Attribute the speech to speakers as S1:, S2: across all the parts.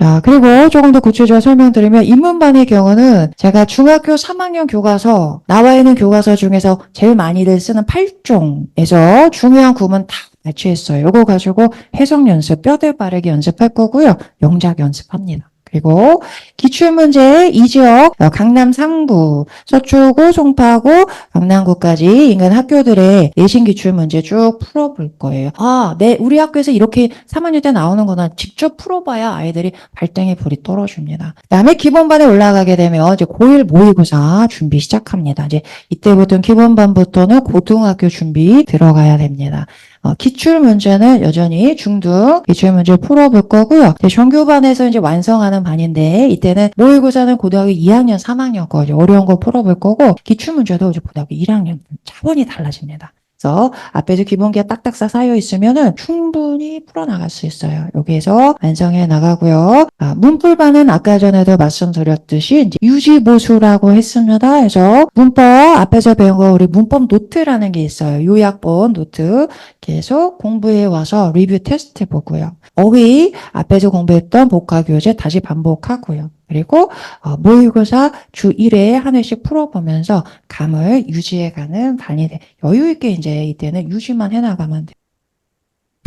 S1: 자, 그리고 조금 더 구체적으로 설명드리면 인문반의 경우는 제가 중학교 3학년 교과서 나와 있는 교과서 중에서 제일 많이들 쓰는 8종에서 중요한 구문 다 배치했어요. 이거 가지고 해석 연습, 뼈대 바르기 연습할 거고요. 영작 연습합니다. 그리고 기출문제 이 지역 어, 강남 3구, 서초구, 송파구, 강남구까지 인근 학교들의 내신 기출문제 쭉 풀어볼 거예요. 아, 네, 우리 학교에서 이렇게 3학년 때 나오는 거나 직접 풀어봐야 아이들이 발등에 불이 떨어집니다. 그다음에 기본반에 올라가게 되면 이제 고1 모의고사 준비 시작합니다. 이제 이때부터는 기본반부터는 고등학교 준비 들어가야 됩니다. 어, 기출 문제는 여전히 중등 기출 문제 풀어볼 거고요. 정규반에서 이제 완성하는 반인데 이때는 모의고사는 고등학교 2학년, 3학년 거 어려운 거 풀어볼 거고 기출 문제도 이제 고등학교 1학년 차원이 달라집니다. 그래서 앞에서 기본기가 딱딱싹 쌓여 있으면은 충분히 풀어나갈 수 있어요. 여기에서 완성해 나가고요. 아, 문풀반은 아까 전에도 말씀드렸듯이 이제 유지보수라고 했습니다. 그래서 문법 앞에서 배운 거 우리 문법 노트라는 게 있어요. 요약본 노트 계속 공부해 와서 리뷰 테스트 보고요. 어휘 앞에서 공부했던 복화 교재 다시 반복하고요. 그리고 어, 모의고사 주 1회 한 회씩 풀어보면서 감을 유지해가는 반이 돼. 여유 있게 이제 이때는 유지만 해나가면 돼요.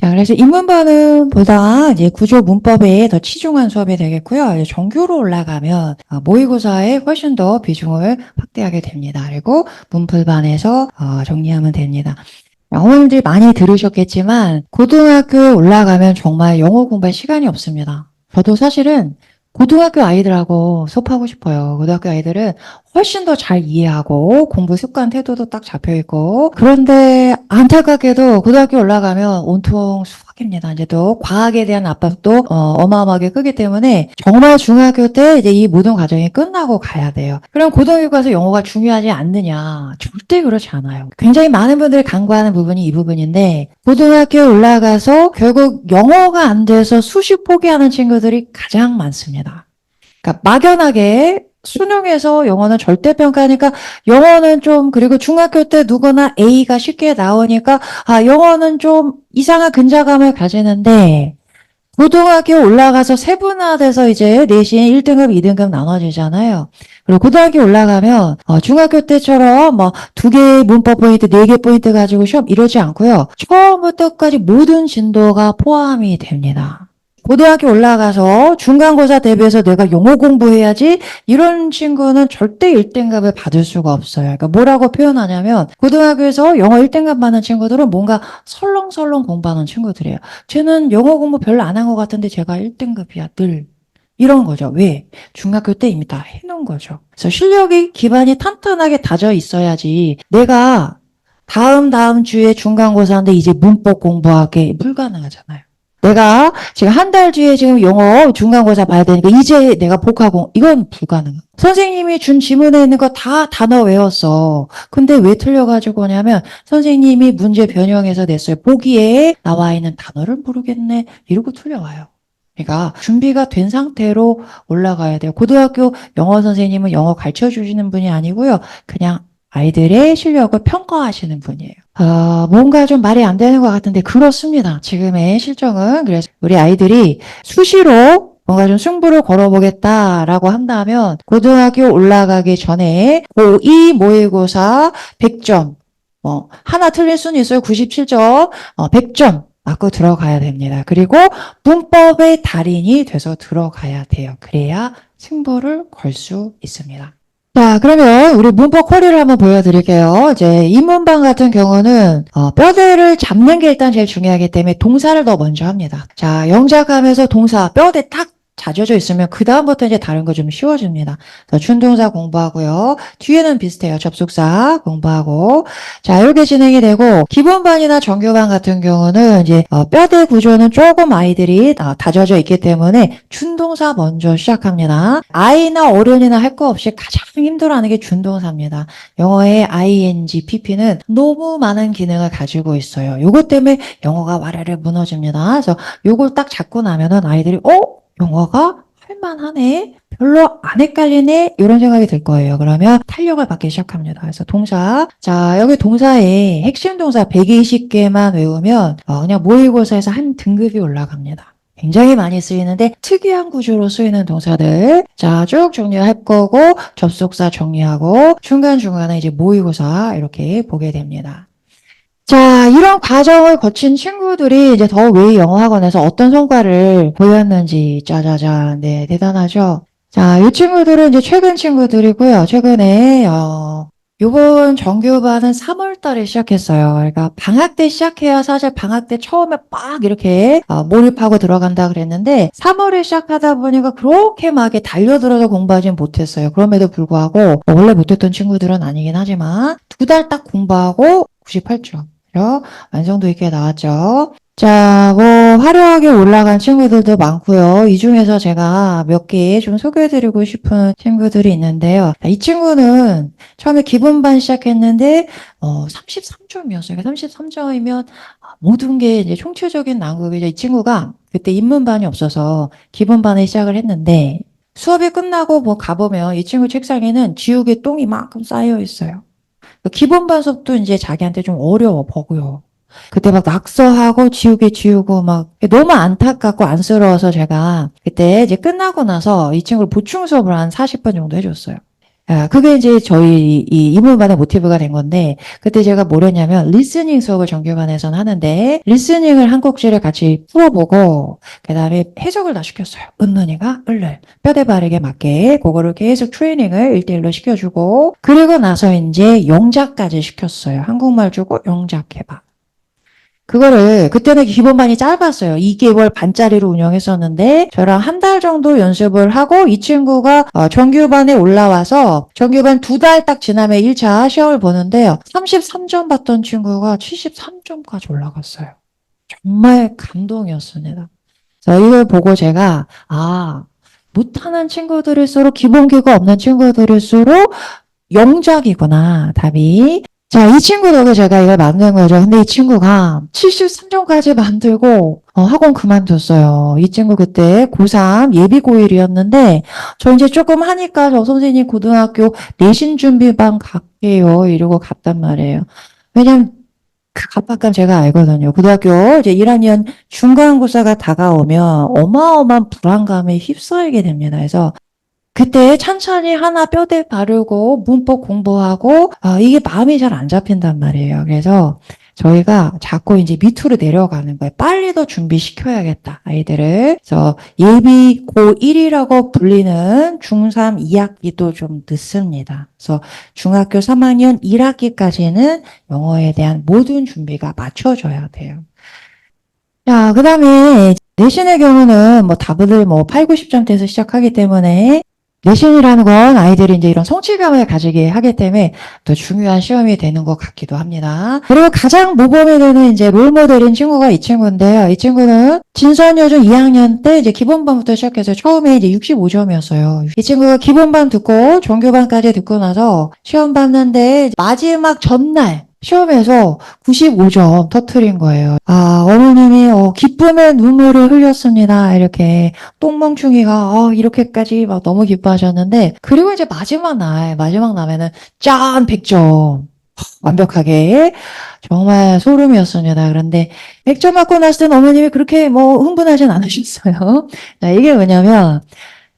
S1: 자, 그래서 인문반은 보다 이제 구조 문법에 더 치중한 수업이 되겠고요. 이제 정규로 올라가면 어, 모의고사에 훨씬 더 비중을 확대하게 됩니다. 그리고 문풀반에서 어, 정리하면 됩니다. 어머님들이 많이 들으셨겠지만 고등학교에 올라가면 정말 영어 공부할 시간이 없습니다. 저도 사실은 고등학교 아이들하고 수업하고 싶어요. 고등학교 아이들은 훨씬 더 잘 이해하고 공부 습관 태도도 딱 잡혀 있고 그런데 안타깝게도 고등학교 올라가면 온통 수 학입니다. 이제 또 과학에 대한 압박도 어, 마어마하게 크기 때문에 정말 중학교 때 이제 이 모든 과정이 끝나고 가야 돼요. 그럼 고등학교 가서 영어가 중요하지 않느냐? 절대 그렇지 않아요. 굉장히 많은 분들이 간과하는 부분이 이 부분인데 고등학교에 올라가서 결국 영어가 안 돼서 수시 포기하는 친구들이 가장 많습니다. 그러니까 막연하게 수능에서 영어는 절대 평가니까 영어는 좀 그리고 중학교 때 누구나 A가 쉽게 나오니까 아 영어는 좀 이상한 근자감을 가지는데 고등학교 올라가서 세분화돼서 이제 내신 1등급, 2등급 나눠지잖아요. 그리고 고등학교 올라가면 어, 중학교 때처럼 뭐 두 개의 문법 포인트, 네 개 포인트 가지고 시험 이러지 않고요. 처음부터까지 모든 진도가 포함이 됩니다. 고등학교 올라가서 중간고사 대비해서 내가 영어 공부해야지 이런 친구는 절대 1등급을 받을 수가 없어요. 그러니까 뭐라고 표현하냐면 고등학교에서 영어 1등급 받는 친구들은 뭔가 설렁설렁 공부하는 친구들이에요. 쟤는 영어 공부 별로 안 한 것 같은데 제가 1등급이야 늘. 이런 거죠. 왜? 중학교 때 이미 다 해놓은 거죠. 그래서 실력이 기반이 탄탄하게 다져 있어야지 내가 다음 다음 주에 중간고사인데 이제 문법 공부하기 불가능하잖아요. 내가 지금 한 달 뒤에 지금 영어 중간고사 봐야 되니까 이제 내가 복하고 이건 불가능. 선생님이 준 지문에 있는 거 다 단어 외웠어. 근데 왜 틀려가지고 오냐면 선생님이 문제 변형해서 냈어요. 보기에 나와 있는 단어를 모르겠네. 이러고 틀려와요. 그러니까 준비가 된 상태로 올라가야 돼요. 고등학교 영어 선생님은 영어 가르쳐 주시는 분이 아니고요. 그냥 아이들의 실력을 평가하시는 분이에요. 아, 뭔가 좀 말이 안 되는 것 같은데 그렇습니다. 지금의 실정은 그래서 우리 아이들이 수시로 뭔가 좀 승부를 걸어보겠다라고 한다면 고등학교 올라가기 전에 고2 모의고사 100점 뭐 하나 틀릴 수는 있어요. 97점 어, 100점 맞고 들어가야 됩니다. 그리고 문법의 달인이 돼서 들어가야 돼요. 그래야 승부를 걸 수 있습니다. 자, 그러면 우리 문법 쿼리를 한번 보여드릴게요. 이제 인문방 같은 경우는 어, 뼈대를 잡는 게 일단 제일 중요하기 때문에 동사를 더 먼저 합니다. 자, 영작하면서 동사 뼈대 딱 자져져 있으면 그 다음부터 이제 다른 거 좀 쉬워집니다. 그래서 준동사 공부하고요. 뒤에는 비슷해요. 접속사 공부하고 자 이렇게 진행이 되고 기본반이나 정규반 같은 경우는 이제 어, 뼈대 구조는 조금 아이들이 어, 다져져 있기 때문에 준동사 먼저 시작합니다. 아이나 어른이나 할 거 없이 가장 힘들어하는 게 준동사입니다. 영어의 ing, pp는 너무 많은 기능을 가지고 있어요. 요것 때문에 영어가 와르르 무너집니다. 그래서 요걸 딱 잡고 나면은 아이들이 어? 영어가 할만하네? 별로 안 헷갈리네? 이런 생각이 들 거예요. 그러면 탄력을 받기 시작합니다. 그래서 동사. 자, 여기 동사에 핵심 동사 120개만 외우면 어, 그냥 모의고사에서 한 등급이 올라갑니다. 굉장히 많이 쓰이는데 특이한 구조로 쓰이는 동사들 자 쭉 정리할 거고 접속사 정리하고 중간중간에 이제 모의고사 이렇게 보게 됩니다. 자, 이런 과정을 거친 친구들이 이제 더 웨이 영어 학원에서 어떤 성과를 보였는지 짜자잔 네 대단하죠. 자, 이 친구들은 이제 최근 친구들이고요. 최근에 어 요번 정규반은 3월 달에 시작했어요. 그러니까 방학 때 시작해야 사실 방학 때 처음에 빡 이렇게 어, 몰입하고 들어간다 그랬는데 3월에 시작하다 보니까 그렇게 막 이렇게 달려들어서 공부하진 못했어요. 그럼에도 불구하고 뭐 원래 못했던 친구들은 아니긴 하지만 두 달 딱 공부하고 98점. 완성도 있게 나왔죠. 자, 뭐, 화려하게 올라간 친구들도 많고요. 이 중에서 제가 몇 개 좀 소개해드리고 싶은 친구들이 있는데요. 이 친구는 처음에 기본반 시작했는데, 어, 33점이었어요. 33점이면 모든 게 이제 총체적인 난국이죠. 이 친구가 그때 입문반이 없어서 기본반을 시작을 했는데, 수업이 끝나고 뭐 가보면 이 친구 책상에는 지우개 똥이 만큼 쌓여 있어요. 기본반 수업도 이제 자기한테 좀 어려워 보고요. 그때 막 낙서하고 지우개 지우고 막 너무 안타깝고 안쓰러워서 제가 그때 이제 끝나고 나서 이 친구를 보충 수업을 한 40분 정도 해줬어요. 아, 그게 이제 저희 이 이문반의 모티브가 된 건데 그때 제가 뭘 했냐면 리스닝 수업을 정규반에서는 하는데 리스닝을 한 꼭지를 같이 풀어보고 그 다음에 해석을 다 시켰어요. 은은이가 을을 뼈대 바르게 맞게 그거를 계속 트레이닝을 1대1로 시켜주고 그리고 나서 이제 영작까지 시켰어요. 한국말 주고 영작해봐. 그거를 그때는 기본반이 짧았어요. 2개월 반짜리로 운영했었는데 저랑 한 달 정도 연습을 하고 이 친구가 어, 정규반에 올라와서 정규반 두 달 딱 지나면 1차 시험을 보는데요. 33점 받던 친구가 73점까지 올라갔어요. 정말 감동이었습니다. 그래서 이걸 보고 제가 아 못하는 친구들일수록 기본기가 없는 친구들일수록 영작이구나 답이 자, 이 친구 덕에 제가 이걸 만든 거죠. 근데 이 친구가 73점까지 만들고 어, 학원 그만뒀어요. 이 친구 그때 고3 예비 고1이었는데 저 이제 조금 하니까 저 선생님 고등학교 내신 준비반 갈게요. 이러고 갔단 말이에요. 왜냐면 그 갑박감 제가 알거든요. 고등학교 이제 1학년 중간고사가 다가오면 어마어마한 불안감에 휩싸이게 됩니다. 그래서 그때 천천히 하나 뼈대 바르고 문법 공부하고 아, 이게 마음이 잘 안 잡힌단 말이에요. 그래서 저희가 자꾸 이제 밑으로 내려가는 거예요. 빨리 더 준비시켜야겠다, 아이들을. 그래서 예비 고1이라고 불리는 중3 2학기도 좀 늦습니다. 그래서 중학교 3학년 1학기까지는 영어에 대한 모든 준비가 맞춰져야 돼요. 자, 그 다음에 내신의 경우는 뭐 답을 뭐 8, 90점대에서 시작하기 때문에 내신이라는 건 아이들이 이제 이런 성취감을 가지게 하기 때문에 또 중요한 시험이 되는 것 같기도 합니다. 그리고 가장 모범이 되는 이제 롤모델인 친구가 이 친구인데요. 이 친구는 진선여중 2학년 때 이제 기본반부터 시작해서 처음에 이제 65점이었어요. 이 친구가 기본반 듣고 종교반까지 듣고 나서 시험 봤는데 마지막 전날 시험에서 95점 터트린 거예요. 아, 어머님이 어, 기쁨의 눈물을 흘렸습니다. 이렇게 똥멍충이가 어, 이렇게까지 막 너무 기뻐하셨는데 그리고 이제 마지막 날, 마지막 날에는 짠 100점. 완벽하게 정말 소름이었습니다. 그런데 100점 맞고 났을 땐 어머님이 그렇게 뭐 흥분하진 않으셨어요. 자, 이게 뭐냐면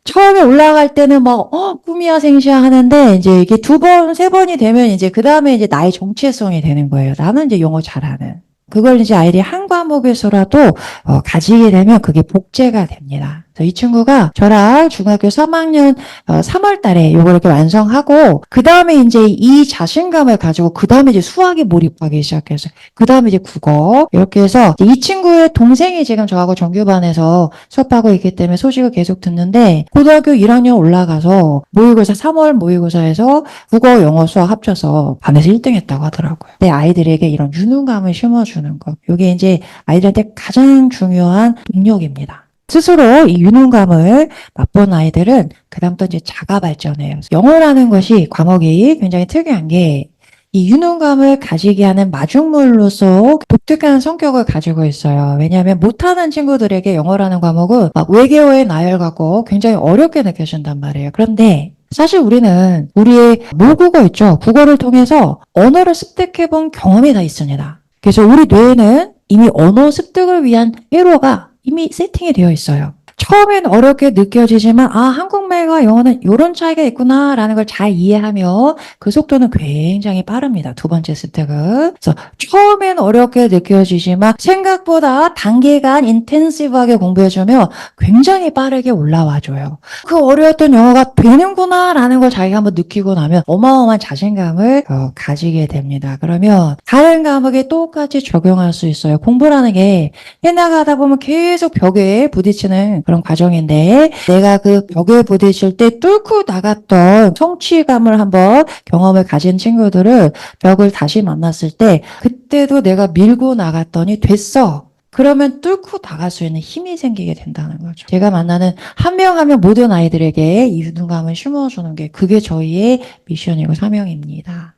S1: 처음에 올라갈 때는 막, 어, 꿈이야 생시야 하는데, 이제 이게 두 번, 세 번이 되면 이제 그 다음에 이제 나의 정체성이 되는 거예요. 나는 이제 영어 잘하는. 그걸 이제 아이들이 한 과목 에서라도 어, 가지게 되면 그게 복제가 됩니다. 이 친구가 저랑 중학교 3학년 어, 3월 달에 요거 이렇게 완성하고 그 다음에 이제 이 자신감을 가지고 그 다음에 이제 수학에 몰입하기 시작해서 그 다음에 이제 국어 이렇게 해서 이 친구의 동생이 지금 저하고 정규반에서 수업하고 있기 때문에 소식을 계속 듣는데 고등학교 1학년 올라가서 모의고사 3월 모의고사에서 국어 영어 수학 합쳐서 반에서 1등 했다고 하더라고요. 내 아이들에게 이런 유능감을 심어주는 것 이게 이제 아이들한테 가장 중요한 동력입니다. 스스로 이 유능감을 맛본 아이들은 그다음부터 이제 자가 발전해요. 영어라는 것이 과목이 굉장히 특이한 게 이 유능감을 가지게 하는 마중물로서 독특한 성격을 가지고 있어요. 왜냐하면 못하는 친구들에게 영어라는 과목은 막 외계어의 나열 갖고 굉장히 어렵게 느껴진단 말이에요. 그런데 사실 우리는 우리의 모국어 있죠. 국어를 통해서 언어를 습득해 본 경험이 다 있습니다. 그래서 우리 뇌에는 이미 언어 습득을 위한 회로가 이미 세팅이 되어 있어요. 처음엔 어렵게 느껴지지만 아 한국말과 영어는 이런 차이가 있구나라는 걸 잘 이해하면 그 속도는 굉장히 빠릅니다. 두 번째 스텝은 그래서 처음엔 어렵게 느껴지지만 생각보다 단기간 인텐시브하게 공부해주면 굉장히 빠르게 올라와줘요. 그 어려웠던 영어가 되는구나라는 걸 자기가 한번 느끼고 나면 어마어마한 자신감을 어, 가지게 됩니다. 그러면 다른 과목에 똑같이 적용할 수 있어요. 공부라는 게 해나가다 보면 계속 벽에 부딪히는 그런 과정인데 내가 그 벽에 부딪힐 때 뚫고 나갔던 성취감을 한번 경험을 가진 친구들은 벽을 다시 만났을 때 그때도 내가 밀고 나갔더니 됐어. 그러면 뚫고 나갈 수 있는 힘이 생기게 된다는 거죠. 제가 만나는 한 명 한 명 모든 아이들에게 이 유능감을 심어주는 게 그게 저희의 미션이고 사명입니다.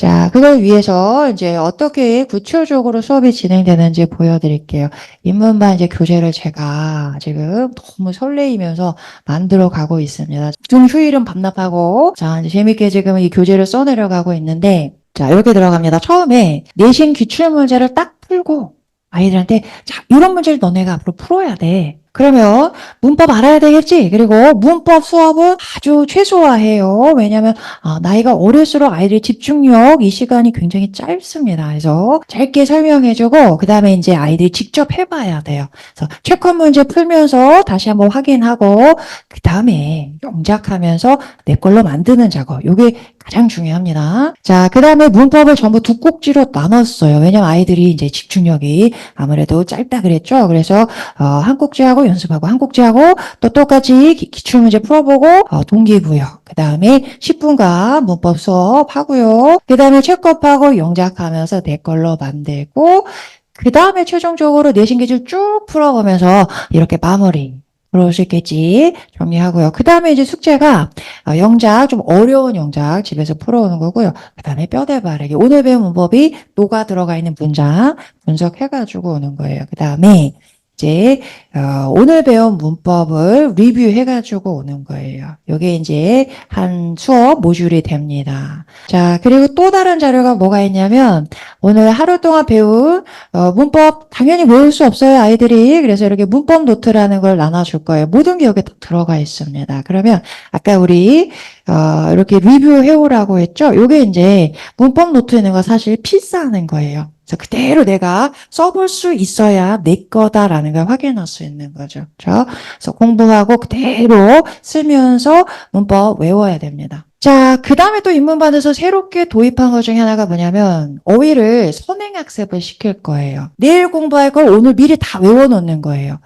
S1: 자, 그걸 위해서 이제 어떻게 구체적으로 수업이 진행되는지 보여드릴게요. 인문반 이제 교재를 제가 지금 너무 설레이면서 만들어 가고 있습니다. 중 휴일은 반납하고, 자, 이제 재밌게 지금 이 교재를 써내려가고 있는데, 자, 이렇게 들어갑니다. 처음에 내신 기출 문제를 딱 풀고, 아이들한테, 자, 이런 문제를 너네가 앞으로 풀어야 돼. 그러면 문법 알아야 되겠지? 그리고 문법 수업은 아주 최소화해요. 왜냐면 아, 나이가 어릴수록 아이들의 집중력 이 시간이 굉장히 짧습니다. 그래서 짧게 설명해주고 그 다음에 이제 아이들이 직접 해봐야 돼요. 그래서 체크 문제 풀면서 다시 한번 확인하고 그 다음에 영작하면서 내 걸로 만드는 작업. 이게 가장 중요합니다. 자, 그 다음에 문법을 전부 두 꼭지로 나눴어요. 왜냐면 아이들이 이제 집중력이 아무래도 짧다 그랬죠. 그래서 어, 한 꼭지하고 연습하고 한 꼭지하고 또 똑같이 기- 기출문제 풀어보고 어, 동기부여. 그 다음에 10분간 문법 수업 하고요. 그 다음에 체크업하고 영작하면서 내 걸로 만들고 그 다음에 최종적으로 내신 기출 쭉 풀어보면서 이렇게 마무리. 그럴 수 있겠지. 정리하고요. 그 다음에 이제 숙제가 어, 영작, 좀 어려운 영작 집에서 풀어오는 거고요. 그 다음에 뼈대 바르기. 오늘 배운 문법이 녹아 들어가 있는 문장 분석해가지고 오는 거예요. 그 다음에 이제 어, 오늘 배운 문법을 리뷰해가지고 오는 거예요. 이게 이제 한 수업 모듈이 됩니다. 자, 그리고 또 다른 자료가 뭐가 있냐면 오늘 하루 동안 배운 어, 문법 당연히 외울 수 없어요, 아이들이. 그래서 이렇게 문법 노트라는 걸 나눠줄 거예요. 모든 게 여기 다 들어가 있습니다. 그러면 아까 우리 어, 이렇게 리뷰해 오라고 했죠? 요게 이제 문법 노트에 있는 거 사실 필사하는 거예요. 그래서 그대로 내가 써볼 수 있어야 내 거다라는 걸 확인할 수 있는 거죠. 그렇죠? 그래서 공부하고 그대로 쓰면서 문법 외워야 됩니다. 자, 그 다음에 또 입문반에서 새롭게 도입한 것 중에 하나가 뭐냐면 어휘를 선행학습을 시킬 거예요. 내일 공부할 걸 오늘 미리 다 외워놓는 거예요.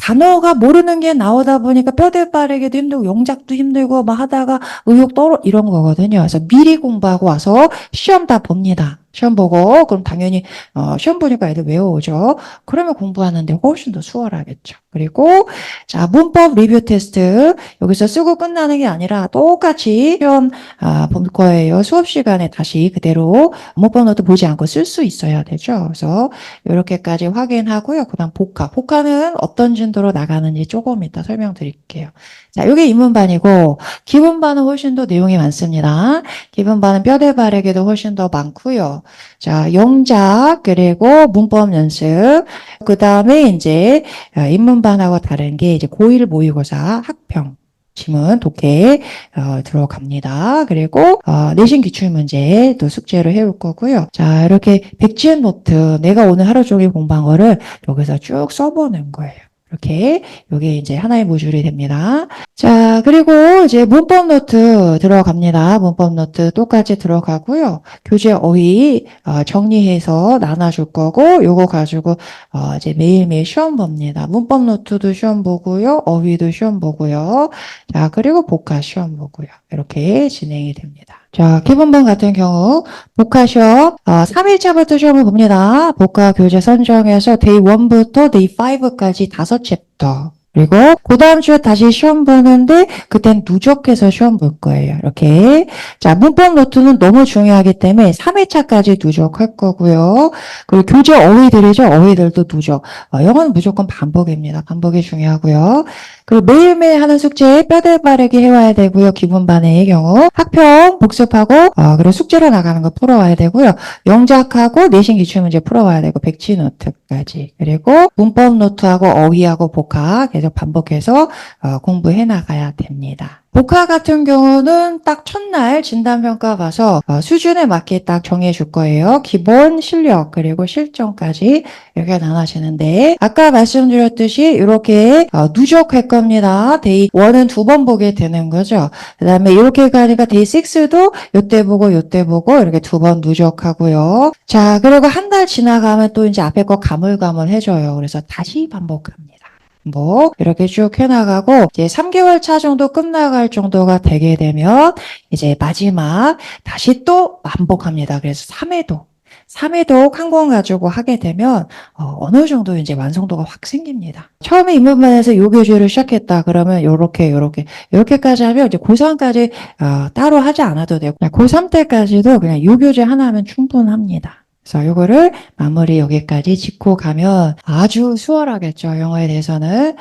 S1: 단어가 모르는 게 나오다 보니까 뼈대 빠르기도 힘들고 영작도 힘들고 막 하다가 의욕 떨어 이런 거거든요. 그래서 미리 공부하고 와서 시험 다 봅니다. 시험 보고 그럼 당연히 어, 시험 보니까 애들 외워오죠. 그러면 공부하는데 훨씬 더 수월하겠죠. 그리고 자 문법 리뷰 테스트 여기서 쓰고 끝나는 게 아니라 똑같이 시험 아, 볼 거예요. 수업 시간에 다시 그대로 문법 노트 보지 않고 쓸 수 있어야 되죠. 그래서 이렇게까지 확인하고요. 그다음 복화. 복화는 어떤 진도로 나가는지 조금 이따 설명드릴게요. 자, 이게 입문반이고 기본반은 훨씬 더 내용이 많습니다. 기본반은 뼈대 바르기도 훨씬 더 많고요. 자, 영작 그리고 문법 연습. 그 다음에 이제 어, 입문반하고 다른 게 이제 고1 모의고사 학평 지문 독해 어, 들어갑니다. 그리고 어, 내신 기출 문제 또 숙제를 해올 거고요. 자 이렇게 백지연 노트 내가 오늘 하루 종일 공부한 거를 여기서 쭉 써보는 거예요. 이렇게 요게 이제 하나의 모듈이 됩니다. 자 그리고 이제 문법 노트 들어갑니다. 문법 노트 똑같이 들어가고요. 교재 어휘 어, 정리해서 나눠줄 거고 요거 가지고 어, 이제 매일매일 시험 봅니다. 문법 노트도 시험 보고요. 어휘도 시험 보고요. 자, 그리고 복화 시험 보고요. 이렇게 진행이 됩니다. 자, 기본반 같은 경우 복화 시험 어, 3일차부터 시험을 봅니다. 복화 교재 선정해서 데이 1부터 데이 5까지 5챕터 그리고 그 다음 주에 다시 시험 보는데 그땐 누적해서 시험 볼 거예요. 이렇게. 자, 문법 노트는 너무 중요하기 때문에 3회차까지 누적할 거고요. 그리고 교재 어휘들이죠. 어휘들도 누적. 어, 영어는 무조건 반복입니다. 반복이 중요하고요. 그리고 매일매일 하는 숙제 뼈대 바르기 해와야 되고요. 기본 반의 경우 학평 복습하고 어, 그리고 숙제로 나가는 거 풀어와야 되고요. 영작하고 내신 기출문제 풀어와야 되고 백지 노트까지 그리고 문법 노트하고 어휘하고 복화 계속 반복해서 어, 공부해 나가야 됩니다. 복화 같은 경우는 딱 첫날 진단평가 봐서 어, 수준에 맞게 딱 정해 줄 거예요. 기본 실력 그리고 실전까지 이렇게 나눠지는데 아까 말씀드렸듯이 이렇게 어, 누적할 겁니다. 데이 1은 두 번 보게 되는 거죠. 그 다음에 이렇게 가니까 데이 6도 요때 보고 요때 보고 이렇게 두 번 누적하고요. 자 그리고 한 달 지나가면 또 이제 앞에 거 가물가물해져요. 그래서 다시 반복합니다. 뭐 이렇게 쭉 해나가고 이제 3개월 차 정도 끝나갈 정도가 되게 되면 이제 마지막 다시 또 반복합니다. 그래서 3회도 3회도 한 권 가지고 하게 되면 어, 느 정도 이제 완성도가 확 생깁니다. 처음에 입문반에서 요 교재를 시작했다 그러면 요렇게 요렇게 요렇게까지 하면 이제 고3까지 어, 따로 하지 않아도 되고 그냥 고3 때까지도 그냥 요 교재 하나 하면 충분합니다. 그래서 요거를 마무리 여기까지 짚고 가면 아주 수월하겠죠. 영어에 대해서는.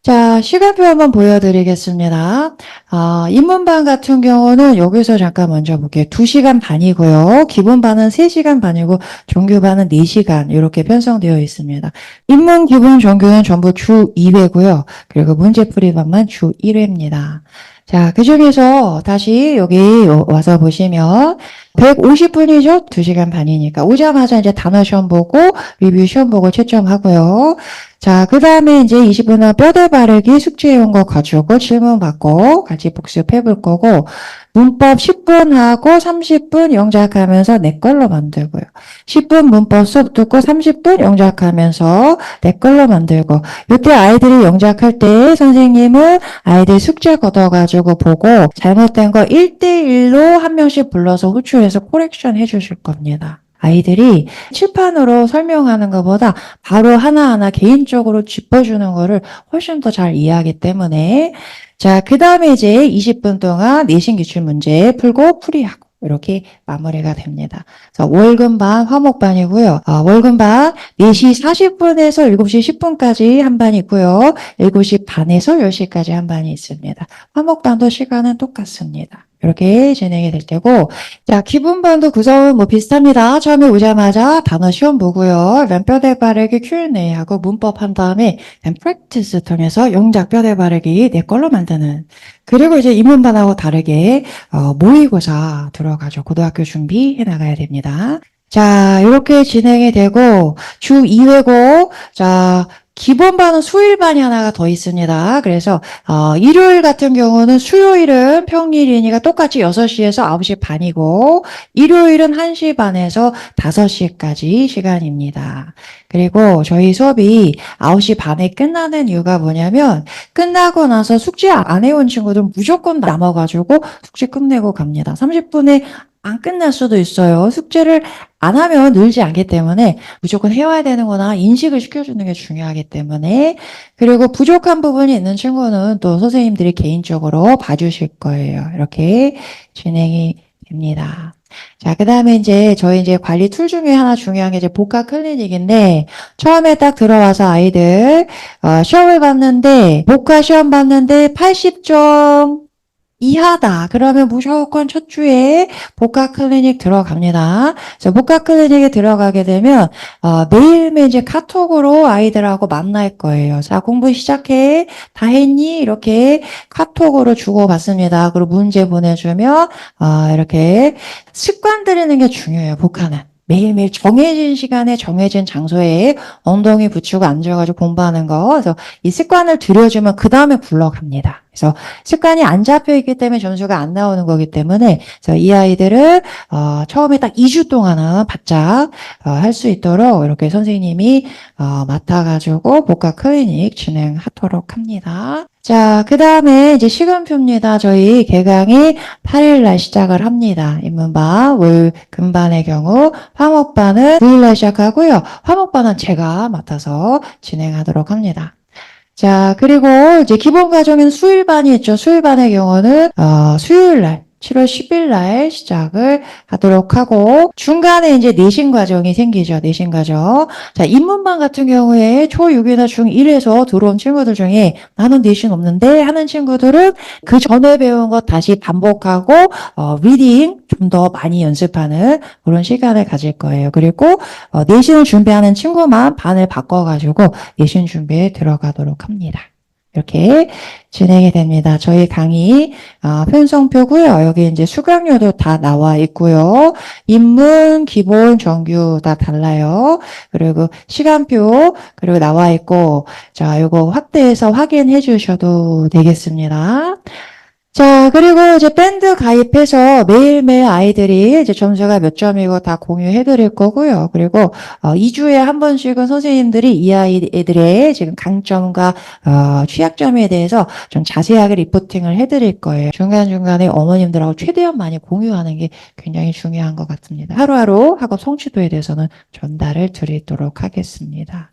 S1: 자, 시간표 한번 보여드리겠습니다. 아, 입문반 같은 경우는 여기서 잠깐 먼저 볼게요. 2시간 반이고요. 기본반은 3시간 반이고 종교반은 4시간 이렇게 편성되어 있습니다. 입문, 기본, 종교는 전부 주 2회고요. 그리고 문제풀이반만 주 1회입니다. 자, 그 중에서 다시 여기 와서 보시면 150분이죠? 2시간 반이니까. 오자마자 이제 단어 시험 보고 리뷰 시험 보고 채점하고요. 자, 그 다음에 이제 20분은 뼈대 바르기 숙제해온 거 가지고 질문 받고 같이 복습해 볼 거고, 문법 10분 하고 30분 영작하면서 내 걸로 만들고요. 10분 문법 수업 듣고 30분 영작하면서 내 걸로 만들고, 이때 아이들이 영작할 때 선생님은 아이들 숙제 걷어가지고 보고, 잘못된 거 1대1로 한 명씩 불러서 호출해 서 코렉션 해주실 겁니다. 아이들이 칠판으로 설명하는 것보다 바로 하나하나 개인적으로 짚어주는 거를 훨씬 더 잘 이해하기 때문에 자, 그 다음에 이제 20분 동안 내신 기출 문제 풀고 풀이하고 이렇게 마무리가 됩니다. 그래서 월급반 화목 반이고요. 아, 월급반 4시 40분에서 7시 10분까지 한 반이 있고요. 7시 반에서 10시까지 한 반이 있습니다. 화목 반도 시간은 똑같습니다. 이렇게 진행이 될 테고, 자, 기본반도 구성은 뭐 비슷합니다. 처음에 오자마자 단어 시험 보고요. 그다음 뼈대 바르기 Q&A 하고 문법 한 다음에 프랙티스 통해서 영작 뼈대 바르기 내 걸로 만드는. 그리고 이제 입문반하고 다르게 어, 모의고사 들어가죠. 고등학교 준비해 나가야 됩니다. 자, 이렇게 진행이 되고 주 2회고 자, 기본반은 수요일반이 하나가 더 있습니다. 그래서 어, 일요일 같은 경우는 수요일은 평일이니까 똑같이 6시에서 9시 반이고 일요일은 1시 반에서 5시까지 시간입니다. 그리고 저희 수업이 9시 반에 끝나는 이유가 뭐냐면 끝나고 나서 숙제 안 해온 친구들은 무조건 남아가지고 숙제 끝내고 갑니다. 30분에 안 끝날 수도 있어요. 숙제를 안 하면 늘지 않기 때문에 무조건 해와야 되는구나 인식을 시켜주는 게 중요하기 때문에 그리고 부족한 부분이 있는 친구는 또 선생님들이 개인적으로 봐주실 거예요. 이렇게 진행이 됩니다. 자, 그 다음에 이제 저희 이제 관리 툴 중에 하나 중요한 게 이제 복합 클리닉인데 처음에 딱 들어와서 아이들 어, 시험을 봤는데 복합 시험 봤는데 80점 이하다. 그러면 무조건 첫 주에 복합 클리닉 들어갑니다. 그래서 복합 클리닉에 들어가게 되면 어, 매일매일 이제 카톡으로 아이들하고 만날 거예요. 자, 공부 시작해. 다 했니? 이렇게 카톡으로 주고받습니다. 그리고 문제 보내주면 어, 이렇게 습관 들이는 게 중요해요. 복합은. 매일매일 정해진 시간에 정해진 장소에 엉덩이 붙이고 앉아가지고 공부하는 거. 그래서 이 습관을 들여주면 그 다음에 굴러갑니다. 그래서 습관이 안 잡혀 있기 때문에 점수가 안 나오는 거기 때문에 이 아이들을 어, 처음에 딱 2주 동안은 바짝 어, 할 수 있도록 이렇게 선생님이 어, 맡아가지고 복합 클리닉 진행하도록 합니다. 자, 그 다음에 이제 시간표입니다. 저희 개강이 8일날 시작을 합니다. 입문반, 월, 금반의 경우, 화목반은 9일날 시작하고요. 화목반은 제가 맡아서 진행하도록 합니다. 자, 그리고 이제 기본 과정인 수일반이 있죠. 수일반의 경우는, 어, 수요일 날, 7월 10일 날 시작을 하도록 하고, 중간에 이제 내신 과정이 생기죠. 내신 과정. 자, 인문반 같은 경우에 초6이나 중1에서 들어온 친구들 중에 나는 내신 없는데 하는 친구들은 그 전에 배운 것 다시 반복하고, 어, 리딩 좀 더 많이 연습하는 그런 시간을 가질 거예요. 그리고, 어, 내신을 준비하는 친구만 반을 바꿔 가지고 내신 준비에 들어가도록 합니다. 이렇게 진행이 됩니다. 저희 강의 아, 편성표고요. 여기 이제 수강료도 다 나와 있고요. 인문, 기본, 정규 다 달라요. 그리고 시간표 그리고 나와 있고 자, 이거 확대해서 확인해 주셔도 되겠습니다. 자, 그리고 이제 밴드 가입해서 매일매일 아이들이 이제 점수가 몇 점이고 다 공유해 드릴 거고요. 그리고 어, 2주에 한 번씩은 선생님들이 이 아이들의 지금 강점과 어, 취약점에 대해서 좀 자세하게 리포팅을 해 드릴 거예요. 중간중간에 어머님들하고 최대한 많이 공유하는 게 굉장히 중요한 것 같습니다. 하루하루 학업 성취도에 대해서는 전달을 드리도록 하겠습니다.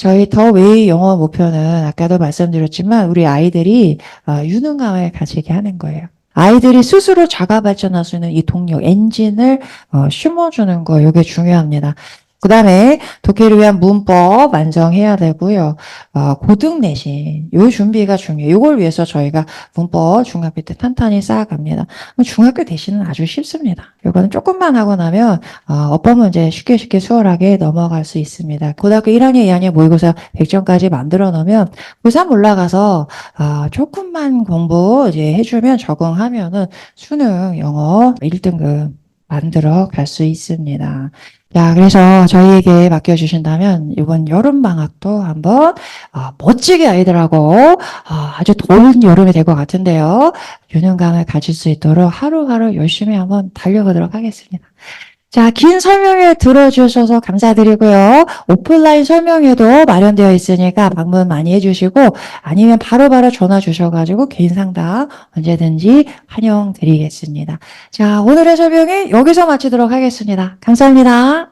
S1: 저희 더 웨이 영어 목표는 아까도 말씀드렸지만 우리 아이들이 어, 유능함을 가지게 하는 거예요. 아이들이 스스로 자가 발전할 수 있는 이 동력, 엔진을 어, 심어주는 거, 이게 중요합니다. 그 다음에 독해를 위한 문법 완성해야 되고요. 어, 고등 내신, 요 준비가 중요해요. 요걸 위해서 저희가 문법 중학교 때 탄탄히 쌓아갑니다. 중학교 내신은 아주 쉽습니다. 요거는 조금만 하고 나면 어, 어법 문제 쉽게 쉽게 수월하게 넘어갈 수 있습니다. 고등학교 1학년, 2학년 모의고사 100점까지 만들어 놓으면 고3 올라가서 아, 조금만 공부 이제 해주면 적응하면은 수능 영어 1등급 만들어 갈 수 있습니다. 자, 그래서 저희에게 맡겨주신다면 이번 여름 방학도 한번 아, 멋지게 아이들하고 아, 아주 더운 여름이 될 것 같은데요. 유능감을 가질 수 있도록 하루하루 열심히 한번 달려보도록 하겠습니다. 자, 긴 설명을 들어주셔서 감사드리고요. 오프라인 설명회도 마련되어 있으니까 방문 많이 해주시고 아니면 바로 바로 전화 주셔가지고 개인 상담 언제든지 환영드리겠습니다. 자, 오늘의 설명회 여기서 마치도록 하겠습니다. 감사합니다.